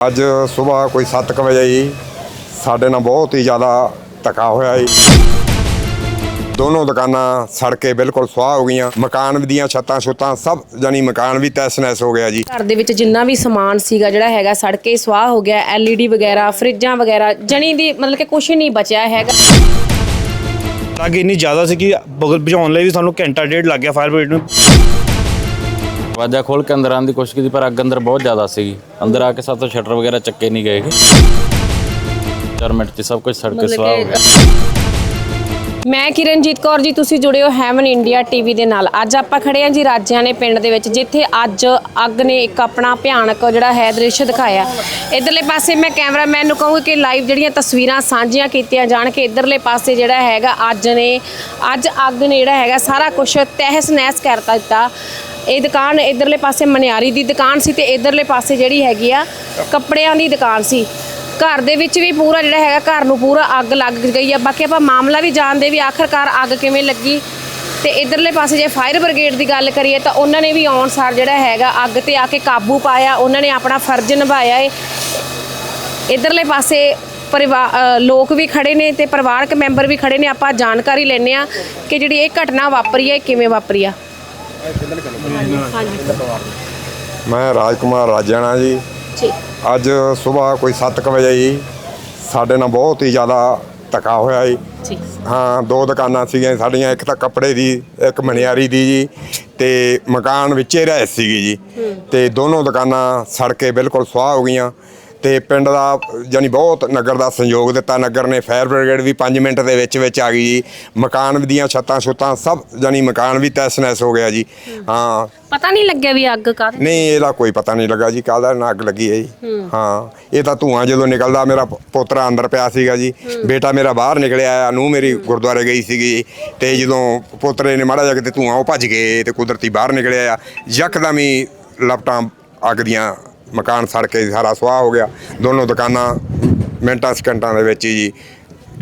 ਅੱਜ ਸਵੇਰ ਕੋਈ 7:00 ਵਜੇ ਹੀ ਸਾਡੇ ਨਾਲ ਬਹੁਤ ਹੀ ਜ਼ਿਆਦਾ ਧੱਕਾ ਹੋਇਆ ਜੀ। ਦੋਨੋਂ ਦੁਕਾਨਾਂ ਸੜ ਕੇ ਬਿਲਕੁਲ ਸੁਆਹ ਹੋ ਗਈਆਂ। ਮਕਾਨ ਦੀਆਂ ਛੱਤਾਂ ਛੁੱਤਾਂ ਸਭ ਜਾਨੀ ਮਕਾਨ ਵੀ ਤਹਿਸ ਨਹਿਸ ਹੋ ਗਿਆ ਜੀ। ਘਰ ਦੇ ਵਿੱਚ ਜਿੰਨਾ ਵੀ ਸਮਾਨ ਸੀਗਾ ਜਿਹੜਾ ਹੈਗਾ ਸੜ ਕੇ ਸਵਾਹ ਹੋ ਗਿਆ। ਐਲਈਡੀ ਵਗੈਰਾ ਫਰਿੱਜਾਂ ਵਗੈਰਾ ਜਣੀ ਦੀ ਮਤਲਬ ਕਿ ਕੁਝ ਨਹੀਂ ਬਚਿਆ ਹੈਗਾ। ਅੱਗ ਇੰਨੀ ਜ਼ਿਆਦਾ ਸੀ ਕਿ ਬੁਝਾਉਣ ਲਈ ਵੀ ਸਾਨੂੰ ਘੰਟਾ ਡੇਢ ਲੱਗ ਗਿਆ ਫਾਇਰ ਬ੍ਰਿਗੇਡ ਨੂੰ। ਦਰਵਾਜ਼ਾ ਖੋਲ ਕੇ ਅੰਦਰ ਆਉਣ ਦੀ ਕੋਸ਼ਿਸ਼ ਕੀਤੀ ਪਰ ਅੱਗ ਅੰਦਰ ਬਹੁਤ ਜ਼ਿਆਦਾ ਸੀਗੀ। ਅੰਦਰ ਆ ਕੇ ਸਭ ਤੋਂ ਸ਼ਟਰ ਵਗੈਰਾ ਚੱਕੇ ਨਹੀਂ ਗਏ ਚਾਰ ਮਿੰਟ 'ਚ ਸਭ ਕੁਝ ਸੜ ਕੇ ਸਵਾਹ ਹੋ ਗਿਆ। ਮੈਂ ਕਿਰਨਜੀਤ ਕੌਰ ਜੀ ਤੁਸੀਂ ਜੁੜੇ ਹੋ ਹੈਵਨ ਇੰਡੀਆ ਟੀਵੀ ਦੇ ਨਾਲ। ਅੱਜ ਆਪਾਂ ਖੜੇ ਹਾਂ ਜੀ ਰਾਜਿਆਣੇ ਪਿੰਡ ਦੇ ਵਿੱਚ ਜਿੱਥੇ ਅੱਜ ਅੱਗ ਨੇ ਇੱਕ ਆਪਣਾ ਭਿਆਨਕ ਜਿਹੜਾ ਹੈ ਦ੍ਰਿਸ਼ ਦਿਖਾਇਆ। ਇਧਰਲੇ ਪਾਸੇ ਮੈਂ ਕੈਮਰਾਮੈਨ ਨੂੰ ਕਹੂੰਗੀ ਕਿ ਲਾਈਵ ਜਿਹੜੀਆਂ ਤਸਵੀਰਾਂ ਸਾਂਝੀਆਂ ਕੀਤੀਆਂ ਜਾਣ ਕਿ ਇਧਰਲੇ ਪਾਸੇ ਜਿਹੜਾ ਹੈਗਾ ਅੱਜ ਨੇ ਅੱਜ ਅੱਗ ਨੇ ਜਿਹੜਾ ਹੈਗਾ ਸਾਰਾ ਕੁਝ ਤਹਿਸ ਨਹਿਸ ਕਰ ਦਿੱਤਾ। ਇਹ ਦੁਕਾਨ ਇਧਰਲੇ ਪਾਸੇ ਮਨਿਆਰੀ ਦੀ ਦੁਕਾਨ ਸੀ ਤੇ ਇਧਰਲੇ ਪਾਸੇ ਜਿਹੜੀ ਹੈਗੀ ਆ ਕੱਪੜਿਆਂ ਦੀ ਦੁਕਾਨ ਸੀ। ਘਰ ਦੇ ਵਿੱਚ ਵੀ ਪੂਰਾ ਜਿਹੜਾ ਹੈਗਾ ਘਰ ਨੂੰ ਪੂਰਾ ਅੱਗ ਲੱਗ ਗਈ ਆ। ਬਾਕੀ ਆਪਾਂ ਮਾਮਲਾ ਵੀ ਜਾਣਦੇ ਵੀ ਆਖਰਕਾਰ ਅੱਗ ਕਿਵੇਂ ਲੱਗੀ। ਤੇ ਇਧਰਲੇ ਪਾਸੇ ਜੇ ਫਾਇਰ ਬ੍ਰਿਗੇਡ ਦੀ ਗੱਲ ਕਰੀਏ ਤਾਂ ਉਹਨਾਂ ਨੇ ਵੀ ਆਉਣ ਸਾਰ ਜਿਹੜਾ ਹੈਗਾ ਅੱਗ ਤੇ ਆ ਕੇ ਕਾਬੂ ਪਾਇਆ। ਉਹਨਾਂ ਨੇ ਆਪਣਾ ਫਰਜ਼ ਨਿਭਾਇਆ ਏ। ਇਧਰਲੇ ਪਾਸੇ ਪਰਿਵਾਰ ਲੋਕ ਵੀ ਖੜੇ ਨੇ ਤੇ ਪਰਿਵਾਰਕ ਮੈਂਬਰ ਵੀ ਖੜੇ ਨੇ। ਆਪਾਂ ਜਾਣਕਾਰੀ ਲੈਣੇ ਆ ਕਿ ਜਿਹੜੀ ਇਹ ਘਟਨਾ ਵਾਪਰੀ ਹੈ ਇਹ ਕਿਵੇਂ ਵਾਪਰੀ ਆ? ਮੈਂ ਰਾਜਕੁਮਾਰ ਰਾਜਾਣਾ ਜੀ। ਜੀ। ਅੱਜ ਸਵੇਰ ਕੋਈ 7:00 ਵਜੇ ਹੀ ਸਾਡੇ ਨਾਲ ਬਹੁਤ ਹੀ ਜ਼ਿਆਦਾ ਧੱਕਾ ਹੋਇਆ ਜੀ। ਜੀ। ਹਾਂ ਦੋ ਦੁਕਾਨਾਂ ਸੀਗੀਆਂ ਸਾਡੀਆਂ ਇੱਕ ਤਾਂ ਕੱਪੜੇ ਦੀ ਇੱਕ ਮਨਿਆਰੀ ਦੀ ਜੀ ਤੇ ਮਕਾਨ ਵਿੱਚੇ ਰਹਿ ਸੀਗੀ ਜੀ। ਤੇ ਦੋਨੋਂ ਦੁਕਾਨਾਂ ਸੜ ਕੇ ਬਿਲਕੁਲ ਸੁਆਹ ਹੋ ਗਈਆਂ। ਤੇ ਪਿੰਡ ਦਾ ਯਾਨੀ ਬਹੁਤ ਨਗਰ ਦਾ ਸਹਿਯੋਗ ਦਿੱਤਾ। ਨਗਰ ਨੇ ਫਾਇਰ ਬ੍ਰਿਗੇਡ ਵੀ 5 ਮਿੰਟ ਦੇ ਵਿੱਚ ਵਿੱਚ ਆ ਗਈ ਜੀ। ਮਕਾਨ ਦੀਆਂ ਛੱਤਾਂ ਛੁੱਤਾਂ ਸਭ ਯਾਨੀ ਮਕਾਨ ਵੀ ਤਹਿਸ ਨਹਿਸ ਹੋ ਗਿਆ ਜੀ। ਹਾਂ। ਪਤਾ ਨਹੀਂ ਲੱਗਿਆ ਵੀ ਅੱਗ ਕਾਹਦੇ ਨਹੀਂ ਇਹਦਾ ਕੋਈ ਪਤਾ ਨਹੀਂ ਲੱਗਾ ਜੀ ਕਾਹਦਾ ਨਾ ਅੱਗ ਲੱਗੀ ਹੈ ਜੀ। ਹਾਂ। ਇਹ ਤਾਂ ਧੂਆਂ ਜਦੋਂ ਨਿਕਲਦਾ ਮੇਰਾ ਪੋਤਰਾ ਅੰਦਰ ਪਿਆ ਸੀਗਾ ਜੀ। ਬੇਟਾ ਮੇਰਾ ਬਾਹਰ ਨਿਕਲਿਆ ਆ ਨੂੰ ਮੇਰੀ ਗੁਰਦੁਆਰੇ ਗਈ ਸੀਗੀ। ਤੇ ਜਦੋਂ ਪੋਤਰੇ ਨੇ ਮਾੜਾ ਜਿਹਾ ਕਿਤੇ ਧੂਆਂ ਉਹ ਭੱਜ ਗਏ ਤੇ ਕੁਦਰਤੀ ਬਾਹਰ ਨਿਕਲਿਆ ਆ। ਯਕਦਮ ਹੀ ਲਪਟਾਂ ਅੱਗ ਦੀਆਂ ਮਕਾਨ ਸੜ ਕੇ ਸਾਰਾ ਸੁਆਹ ਹੋ ਗਿਆ। ਦੋਨੋਂ ਦੁਕਾਨਾਂ ਮਿੰਟਾਂ ਸਕਿੰਟਾਂ ਦੇ ਵਿੱਚ ਹੀ ਜੀ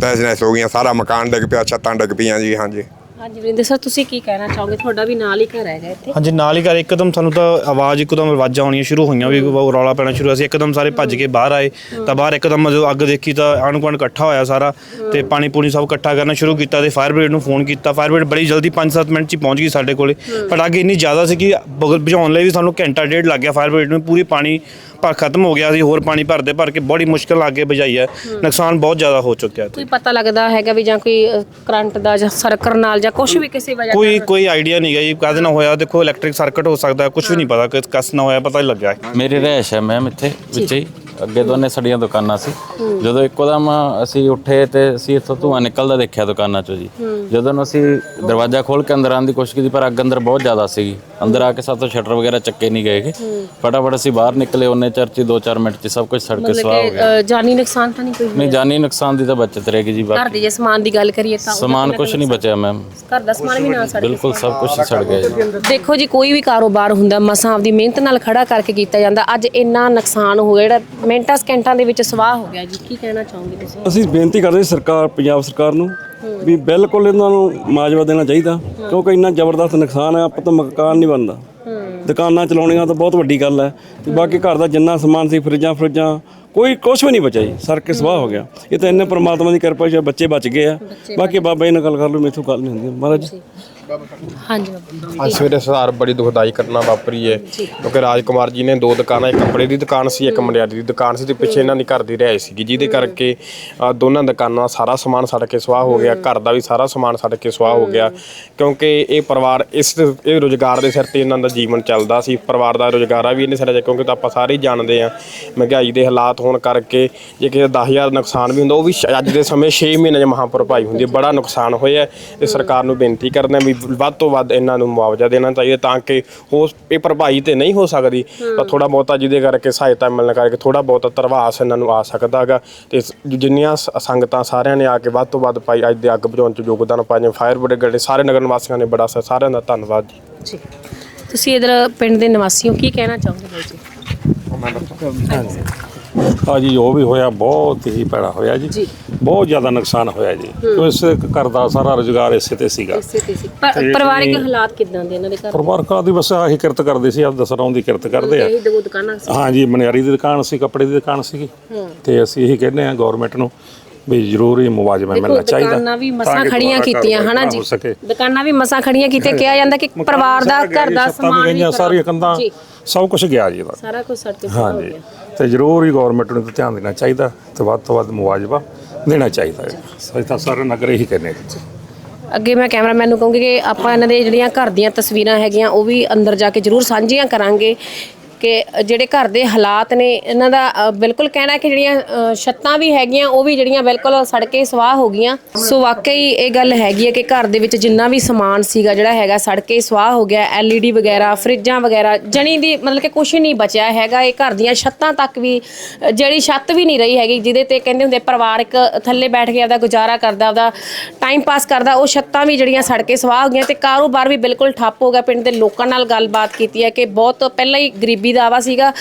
ਤਹਿਸ ਨਹਿਸ ਹੋ ਗਈਆਂ, ਸਾਰਾ ਮਕਾਨ ਡਿੱਗ ਪਿਆ, ਛੱਤਾਂ ਡਿੱਗ ਪਈਆਂ ਜੀ, ਹਾਂਜੀ। ਹਾਂਜੀ ਵਰਿੰਦਰ ਸਰ ਤੁਸੀਂ ਕੀ ਕਹਿਣਾ ਚਾਹੋਗੇ? ਤੁਹਾਡਾ ਵੀ ਨਾਲ ਹੀ ਘਰ ਹੈਗਾ ਇੱਥੇ? ਹਾਂਜੀ ਨਾਲ ਹੀ ਕਰ ਇੱਕਦਮ ਸਾਨੂੰ ਤਾਂ ਆਵਾਜ਼ ਇੱਕਦਮ ਆਵਾਜ਼ਾਂ ਆਉਣੀਆਂ ਸ਼ੁਰੂ ਹੋਈਆਂ ਵੀ ਉਹ ਰੌਲਾ ਪੈਣਾ ਸ਼ੁਰੂ। ਅਸੀਂ ਇੱਕਦਮ ਸਾਰੇ ਭੱਜ ਕੇ ਬਾਹਰ ਆਏ। ਤਾਂ ਬਾਹਰ ਇੱਕਦਮ ਜਦੋਂ ਅੱਗ ਦੇਖੀ ਤਾਂ ਆਂਢ ਗੁਆਂਢ ਇਕੱਠਾ ਹੋਇਆ ਸਾਰਾ ਤੇ ਪਾਣੀ ਪੂਣੀ ਸਭ ਇਕੱਠਾ ਕਰਨਾ ਸ਼ੁਰੂ ਕੀਤਾ ਤੇ ਫਾਇਰ ਬ੍ਰਿਗੇਡ ਨੂੰ ਫੋਨ ਕੀਤਾ। ਫਾਇਰ ਬ੍ਰਿਗੇਡ ਬੜੀ ਜਲਦੀ 5-7 ਮਿੰਟ 'ਚ ਪਹੁੰਚ ਗਈ ਸਾਡੇ ਕੋਲੇ। ਪਰ ਅੱਗ ਇੰਨੀ ਜ਼ਿਆਦਾ ਸੀ ਕਿ ਬੁਝਾਉਣ ਲਈ ਵੀ ਸਾਨੂੰ ਘੰਟਾ ਡੇਢ ਲੱਗ ਗਿਆ। ਫਾਇਰ ਬ੍ਰਿਗੇਡ ਨੂੰ ਪੂਰੀ ਪਾਣੀ ਪਰ ਖਤਮ ਹੋ ਗਿਆ ਸੀ। ਹੋਰ ਪਾਣੀ ਭਰਦੇ ਭਰ ਕੇ ਬੜੀ ਮੁਸ਼ਕਲ ਅੱਗੇ ਬੁਝਾਈ ਹੈ। ਨੁਕਸਾਨ ਬਹੁਤ ਜ਼ਿਆਦਾ ਹੋ ਚੁੱਕਿਆ ਕੋਈ ਪਤਾ ਲੱਗਦਾ ਹੈਗਾ ਵੀ ਜਾਂ ਕੋਈ ਕਰੰਟ ਦਾ ਜਾਂ ਸਰਕਰ ਨਾਲ ਜਾਂ ਕੁਝ ਵੀ ਕਿਸੇ ਵਜ੍ਹਾ ਕੋਈ ਕੋਈ ਆਈਡੀਆ ਨਹੀਂ ਗਾ ਜੀ। ਕਾਹਦੇ ਨਾਲ ਹੋਇਆ ਦੇਖੋ ਇਲੈਕਟ੍ਰਿਕ ਸਰਕਟ ਹੋ ਸਕਦਾ ਕੁਝ ਵੀ ਨਹੀਂ ਪਤਾ ਕਿ ਕਸ ਨਾ ਹੋਇਆ ਪਤਾ ਹੀ ਲੱਗਿਆ। ਮੇਰੀ ਰਹਿਸ਼ ਹੈ ਮੈਮ ਇੱਥੇ ਵਿੱਚ ਹੀ। ਅੱਗੇ ਦੋਨੇ ਸੜੀਆਂ ਦੁਕਾਨਾਂ ਸੀ। ਜਦੋਂ ਇੱਕੋਦਮ ਅਸੀਂ ਉੱਠੇ ਤੇ ਅਸੀਂ ਇੱਥੋਂ ਧੂੰਆਂ ਨਿਕਲਦਾ ਦੇਖਿਆ ਦੁਕਾਨਾਂ ਚੋਂ ਜੀ। ਜਦੋਂ ਅਸੀਂ ਦਰਵਾਜ਼ਾ ਖੋਲ ਕੇ ਅੰਦਰ ਆਉਣ ਦੀ ਕੋਸ਼ਿਸ਼ ਕੀਤੀ ਪਰ ਅੱਗ ਅੰਦਰ ਬਹੁਤ ਜ਼ਿਆਦਾ ਸੀਗੀ। ਅੰਦਰ ਆ ਕੇ ਸਭ ਤੋਂ ਸ਼ਟਰ ਵਗੈਰਾ ਚੱਕੇ ਨਹੀਂ ਗਏ ਫਟਾਫਟ ਅਸੀਂ ਬਾਹਰ ਨਿਕਲੇ ਉਹਨੇ ਚਿਰ 'ਚ 2-4 ਮਿੰਟ 'ਚ ਸਭ ਕੁਝ ਸੜ ਕੇ ਸਵਾਹ ਹੋ ਗਿਆ। ਜਾਨੀ ਨੁਕਸਾਨ ਤਾਂ ਨਹੀਂ ਕੋਈ ਨਹੀਂ ਜਾਨੀ ਨੁਕਸਾਨ ਦੀ ਤਾਂ ਬਚਤ ਰਹੇਗੀ ਜੀ ਘਰ ਦੇ ਜੇ ਸਮਾਨ ਦੀ ਗੱਲ ਕਰੀਏ ਤਾਂ ਸਮਾਨ ਕੁਝ ਨਹੀਂ ਬਚਿਆ ਮੈਮ ਘਰ ਦਾ ਸਮਾਨ ਵੀ ਨਾਲ ਸੜ ਗਿਆ। ਬਿਲਕੁਲ ਸਭ ਕੁਝ ਸੜ ਗਿਆ ਜੀ। ਦੇਖੋ ਜੀ ਕੋਈ ਵੀ ਕਾਰੋਬਾਰ ਹੁੰਦਾ ਮਸਾਂ ਆਪਦੀ ਮਿਹਨਤ ਨਾਲ ਖੜਾ ਕਰਕੇ ਕੀਤਾ ਜਾਂਦਾ ਅੱਜ ਇੰਨਾ ਨੁਕਸਾਨ ਹੋ ਗਿਆ ਜਿਹੜਾ ਮਿੰਟਾਂ ਸਕਿੰਟਾਂ ਦੇ ਵਿੱਚ ਸਵਾਹ ਹੋ ਗਿਆ ਜੀ। ਕੀ ਕਹਿਣਾ ਚਾਹੋਗੇ ਤੁਸੀਂ? ਅਸੀਂ ਬੇਨਤੀ ਕਰਦੇ ਸਰਕਾਰ ਪੰਜਾਬ ਸਰਕਾਰ ਨੂੰ ਵੀ ਬਿਲਕੁਲ ਇਹਨਾਂ ਨੂੰ ਮਾਜਵਾ ਦੇਣਾ ਚਾਹੀਦਾ ਕਿਉਂਕਿ ਇੰਨਾ ਜ਼ਬਰਦਸਤ ਨੁਕਸਾਨ ਹੈ ਆਪਾਂ ਤੋਂ ਮਕਾਨ ਨਹੀਂ ਬਣਦਾ। ਦੁਕਾਨਾਂ ਚਲਾਉਣੀਆਂ ਤਾਂ ਬਹੁਤ ਵੱਡੀ ਗੱਲ ਹੈ। ਤੇ ਬਾਕੀ ਘਰ ਦਾ ਜਿੰਨਾ ਸਮਾਨ ਸੀ ਫਰਿੱਜਾਂ ਫਰਿੱਜਾਂ ਕੋਈ ਕੁਝ ਵੀ ਨਹੀਂ ਬਚਿਆ ਜੀ ਸਰ ਕੇ ਸਵਾਹ ਹੋ ਗਿਆ। ਇਹ ਤਾਂ ਇੰਨੇ ਪ੍ਰਮਾਤਮਾ ਦੀ ਕਿਰਪਾ ਹੈ ਬੱਚੇ ਬਚ ਗਏ ਆ। ਬਾਕੀ ਬਾਬਾ ਜੀ ਨਾਲ ਗੱਲ ਕਰ ਲਓ ਮੇਥੋਂ ਗੱਲ ਨਹੀਂ ਹੁੰਦੀ। ਮਹਾਰਾਜ ਹਾਂਜੀ ਬਾਬਾ। ਅੱਜ ਸਵੇਰੇ ਸੁਧਾਰ ਬੜੀ ਦੁਖਦਾਈ ਘਟਨਾ ਵਾਪਰੀ ਹੈ ਕਿਉਂਕਿ ਰਾਜਕੁਮਾਰ ਜੀ ਨੇ ਦੋ ਦੁਕਾਨਾਂ ਇੱਕ ਕੱਪੜੇ ਦੀ ਦੁਕਾਨ ਸੀ ਇੱਕ ਮੁੰਡਿਆਰੀ ਦੀ ਦੁਕਾਨ ਸੀ ਤੇ ਪਿੱਛੇ ਇਹਨਾਂ ਦੀ ਘਰ ਦੀ ਰਹਿ ਸੀਗੀ। ਜਿਹਦੇ ਕਰਕੇ ਅ, ਦੋਨਾਂ ਦੁਕਾਨਾਂ ਦਾ ਸਾਰਾ ਸਮਾਨ ਸੜ ਕੇ ਸਵਾਹ ਹੋ ਗਿਆ। ਘਰ ਦਾ ਵੀ ਸਾਰਾ ਸਮਾਨ ਸੜ ਕੇ ਸਵਾਹ ਹੋ ਗਿਆ। ਕਿਉਂਕਿ ਇਹ ਪਰਿਵਾਰ ਇਸ ਇਹ ਰੋਜ਼ਗਾਰ ਦੇ ਸਿਰ ਤੇ ਇਹਨਾਂ ਦਾ ਜੀਵਨ ਚੱਲਦਾ ਸੀ। ਪਰਿਵਾਰ ਦਾ ਰੋਜ਼ਗਾਰਾ ਵੀ ਇਹਨੇ ਸਿਰ ਤੇ ਕਿਉਂਕਿ ਤਾਂ ਆਪਾਂ ਸਾਰੇ ਹੀ ਜਾਣਦੇ ਆ। ਮਹਿੰਗਾਈ ਦੇ ਹਾਲਾਤ ਹੋਣ ਕਰਕੇ ਜੇ ਕਿਸੇ 10000 ਨੁਕਸਾਨ ਵੀ ਹੁੰਦਾ ਉਹ ਵੀ ਸ਼- ਅੱਜ ਦੇ ਸਮੇਂ 6 ਮਹੀਨੇ 'ਚ ਮਹਾਂਪੁਰਭਾਈ ਹੁੰਦੀ ਹੈ ਬੜਾ ਨੁਕਸਾਨ ਹੋਇਆ ਹੈ ਤੇ ਸਰਕਾਰ ਨੂੰ ਬੇਨਤੀ ਕਰਦੇ ਹਾਂ ਵੀ ਵੱਧ ਤੋਂ ਵੱਧ ਇਹਨਾਂ ਨੂੰ ਮੁਆਵਜ਼ਾ ਦੇਣਾ ਚਾਹੀਦਾ ਤਾਂ ਕਿ ਹੋ ਇਹ ਭਰਪਾਈ ਤੇ ਨਹੀਂ ਹੋ ਸਕਦੀ ਤਾਂ ਥੋੜਾ ਬਹੁਤਾ ਜਿਹਦੇ ਕਰਕੇ ਸਹਾਇਤਾ ਮਿਲਣ ਕਰਕੇ ਥੋੜਾ ਬਹੁਤਾ ਧਰਵਾਸ ਇਹਨਾਂ ਨੂੰ ਆ ਸਕਦਾ ਹੈਗਾ ਤੇ ਸ- ਜਿੰਨੀਆਂ ਸ- ਸੰਗਤਾਂ ਸਾਰਿਆਂ ਨੇ ਆ ਕੇ ਵੱਧ ਤੋਂ ਵੱਧ ਪਾਈ ਅੱਜ ਦੇ ਅੱਗ ਬੁਝਾਉਣ 'ਚ ਯੋਗਦਾਨ ਪਾਇਆ ਜਿਵੇਂ ਫਾਇਰ ਬ੍ਰਿਗੇਡ ਦੇ ਸਾਰੇ ਨਗਰ ਨਿਵਾਸੀਆਂ ਨੇ ਬੜਾ ਸ- ਸਾਰਿਆਂ ਦਾ ਧੰਨਵਾਦ ਜੀ। ਜੀ। ਤੁਸੀਂ ਇਧਰ ਪਿੰਡ ਦੇ ਨਿਵਾਸੀ ਹੋ ਕੀ ਕਹਿਣਾ ਚਾਹੋਗੇ ਬਾਈ ਜੀ? ਆ ਜੀ ਜੋ ਵੀ ਹੋਇਆ ਬਹੁਤ ਹੀ ਭੈੜਾ ਹੋਇਆ ਜੀ। ਬਹੁਤ ਜ਼ਿਆਦਾ ਨੁਕਸਾਨ ਹੋਇਆ ਜੀ। ਇਸ ਘਰ ਦਾ ਸਾਰਾ ਰੁਜ਼ਗਾਰ ਇਸੇ ਤੇ ਸੀਗਾ। ਪਰ ਪਰਿਵਾਰਿਕ ਹਾਲਾਤ ਕਿਦਾਂ ਦੇ ਇਹਨਾਂ ਦੇ ਘਰ? ਪਰਿਵਾਰਕਾਂ ਦੀ ਬਸ ਆਹੀ ਕਿਰਤ ਕਰਦੇ ਸੀ ਆਪ ਦਸਰਾਂ ਦੀ ਕਿਰਤ ਕਰਦੇ ਆ। ਇਹੀ ਦੋ ਦੁਕਾਨਾਂ ਸੀ। ਹਾਂ ਜੀ ਮਨਿਆਰੀ ਦੀ ਦੁਕਾਨ ਸੀ ਕੱਪੜੇ ਦੀ ਦੁਕਾਨ ਸੀਗੀ। ਤੇ ਅਸੀਂ ਇਹੀ ਕਹਿੰਦੇ ਆ ਗਵਰਨਮੈਂਟ ਨੂੰ ਵੀ ਜ਼ਰੂਰ ਮੁਆਵਜ਼ਾ ਮਿਲਣਾ ਚਾਹੀਦਾ। ਦੁਕਾਨਾਂ ਵੀ ਮਸਾਂ ਖੜੀਆਂ ਕੀਤੀਆਂ ਹਨਾ ਜੀ? ਦੁਕਾਨਾਂ ਵੀ ਮਸਾਂ ਖੜੀਆਂ ਕੀਤੀਆਂ ਕਿਹਾ ਜਾਂਦਾ ਕਿ ਪਰਿਵਾਰ ਦਾ ਘਰ ਦਾ ਵੀ ਸਮਾਨ ਗਈਆਂ ਸਾਰੀਆਂ ਕੰਧਾਂ ਸਭ ਕੁਝ ਗਿਆ ਜੀ ਇਹਦਾ। ਸਾਰਾ ਕੁਝ ਸੜ ਕੇ ਹਾਂ ਜੀ। ਤੇ ਜ਼ਰੂਰ ਹੀ ਗਵਰਨਮੈਂਟ ਨੂੰ ਤਾਂ ਧਿਆਨ ਦੇਣਾ ਚਾਹੀਦਾ ਤੇ ਵੱਧ ਤੋਂ ਵੱਧ ਮੁਆਵਜ਼ਾ ਦੇਣਾ ਚਾਹੀਦਾ ਹੈ। ਅਸੀਂ ਤਾਂ ਸਾਰੇ ਨਗਰ ਇਹੀ ਕਹਿੰਦੇ ਜੀ। ਅੱਗੇ ਮੈਂ ਕੈਮਰਾਮੈਨ ਨੂੰ ਕਹੂੰਗੀ ਕਿ ਆਪਾਂ ਇਹਨਾਂ ਦੇ ਜਿਹੜੀਆਂ ਘਰ ਦੀਆਂ ਤਸਵੀਰਾਂ ਹੈਗੀਆਂ ਉਹ ਵੀ ਅੰਦਰ ਜਾ ਕੇ ਜ਼ਰੂਰ ਸਾਂਝੀਆਂ ਕਰਾਂਗੇ। ਕਿ ਜਿਹੜੇ ਘਰ ਦੇ ਹਾਲਾਤ ਨੇ, ਇਹਨਾਂ ਦਾ ਬਿਲਕੁਲ ਕਹਿਣਾ ਕਿ ਜਿਹੜੀਆਂ ਛੱਤਾਂ ਵੀ ਹੈਗੀਆਂ, ਉਹ ਵੀ ਜਿਹੜੀਆਂ ਬਿਲਕੁਲ ਸੜ ਕੇ ਸਵਾਹ ਹੋ ਗਈਆਂ। ਸੋ ਵਾਕਈ ਇਹ ਗੱਲ ਹੈਗੀ ਹੈ ਕਿ ਘਰ ਦੇ ਵਿੱਚ ਜਿੰਨਾ ਵੀ ਸਮਾਨ ਸੀਗਾ ਜਿਹੜਾ ਹੈਗਾ ਸੜ ਕੇ ਸਵਾਹ ਹੋ ਗਿਆ ਐਲਈਡੀ ਵਗੈਰਾ, ਫਰਿੱਜਾਂ ਵਗੈਰਾ, ਜਣੀ ਦੀ ਮਤਲਬ ਕਿ ਕੁਝ ਨਹੀਂ ਬਚਿਆ ਹੈਗਾ, ਇਹ ਘਰ ਦੀਆਂ ਛੱਤਾਂ ਤੱਕ ਵੀ ਜਿਹੜੀ ਛੱਤ ਵੀ ਨਹੀਂ ਰਹੀ ਹੈਗੀ, ਜਿਹਦੇ ਤੇ ਕਹਿੰਦੇ ਹੁੰਦੇ ਪਰਿਵਾਰ ਇੱਕ ਥੱਲੇ ਬੈਠ ਕੇ ਆਪਦਾ ਗੁਜ਼ਾਰਾ ਕਰਦਾ, ਆਪਦਾ ਟਾਈਮ ਪਾਸ ਕਰਦਾ, ਉਹ ਛੱਤਾਂ ਵੀ ਜਿਹੜੀਆਂ ਸੜ ਕੇ ਸਵਾਹ ਹੋ ਗਈਆਂ ਤੇ ਕਾਰੋਬਾਰ ਵੀ ਬਿਲਕੁਲ ਠੱਪ ਹੋ ਗਿਆ। ਪਿੰਡ ਦੇ ਲੋਕਾਂ ਨਾਲ ਗੱਲਬਾਤ ਕੀਤੀ ਹੈ ਕਿ ਬਹੁਤ ਪਹਿਲਾਂ ਹੀ ਗਰੀਬੀ ਦਾ ਆਵਾ ਸੀਗਾ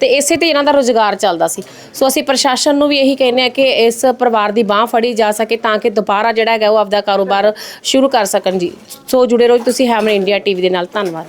ਤੇ ਇਸੇ ਤੇ ਇਹਨਾਂ ਦਾ ਰੋਜ਼ਗਾਰ ਚੱਲਦਾ ਸੀ। ਸੋ ਅਸੀਂ ਪ੍ਰਸ਼ਾਸਨ ਨੂੰ ਵੀ ਇਹੀ ਕਹਿੰਦੇ ਆ ਕਿ ਇਸ ਪਰਿਵਾਰ ਦੀ ਬਾਹ ਫੜੀ ਜਾ ਸਕੇ ਤਾਂ ਕਿ ਦੁਬਾਰਾ ਜਿਹੜਾ ਹੈਗਾ ਉਹ ਆਪਦਾ ਕਾਰੋਬਾਰ ਸ਼ੁਰੂ ਕਰ ਸਕਣ ਜੀ। ਸੋ ਜੁੜੇ ਰਹੋ ਤੁਸੀਂ ਹੈਮਨ ਇੰਡੀਆ ਟੀਵੀ ਦੇ ਨਾਲ। ਧੰਨਵਾਦ।